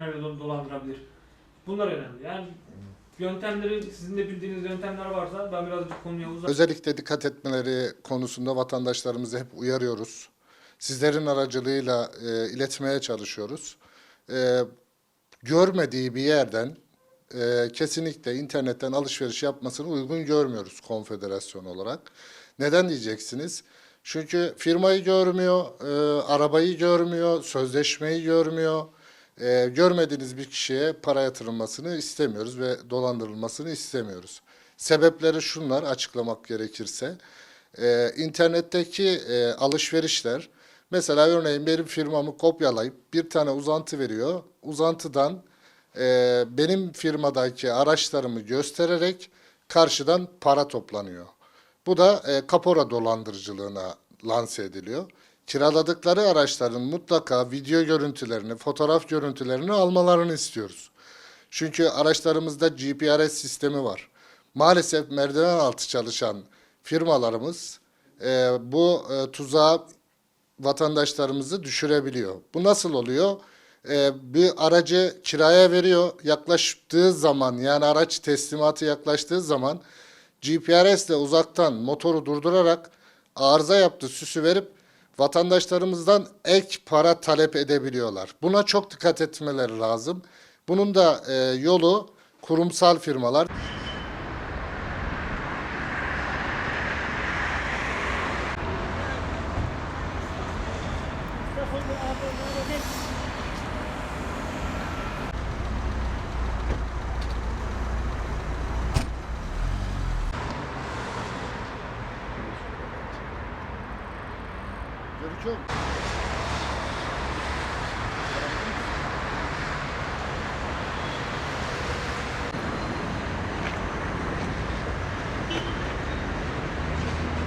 Nerede do- dolandırabilir? Bunlar önemli. Yani yöntemleri, sizin de bildiğiniz yöntemler varsa ben birazcık konuya uzak. Özellikle dikkat etmeleri konusunda vatandaşlarımızı hep uyarıyoruz. Sizlerin aracılığıyla e, iletmeye çalışıyoruz. E, görmediği bir yerden e, kesinlikle internetten alışveriş yapmasını uygun görmüyoruz konfederasyon olarak. Neden diyeceksiniz? Çünkü firmayı görmüyor, e, arabayı görmüyor, sözleşmeyi görmüyor. E, görmediğiniz bir kişiye para yatırılmasını istemiyoruz ve dolandırılmasını istemiyoruz. Sebepleri şunlar açıklamak gerekirse. E, internetteki alışverişler, mesela örneğin benim firmamı kopyalayıp bir tane uzantı veriyor. Uzantıdan benim firmadaki araçlarımı göstererek karşıdan para toplanıyor. Bu da e, kapora dolandırıcılığına lanse ediliyor. Kiraladıkları araçların mutlaka video görüntülerini, fotoğraf görüntülerini almalarını istiyoruz. Çünkü araçlarımızda GPRS sistemi var. Maalesef merdiven altı çalışan firmalarımız e, bu e, tuzağa vatandaşlarımızı düşürebiliyor. Bu nasıl oluyor? Ee, bir aracı kiraya veriyor. Yaklaştığı zaman yani araç teslimatı yaklaştığı zaman GPRS ile uzaktan motoru durdurarak arıza yaptı süsü verip vatandaşlarımızdan ek para talep edebiliyorlar. Buna çok dikkat etmeleri lazım. Bunun da e, yolu kurumsal firmalar. Görüşüyor musun?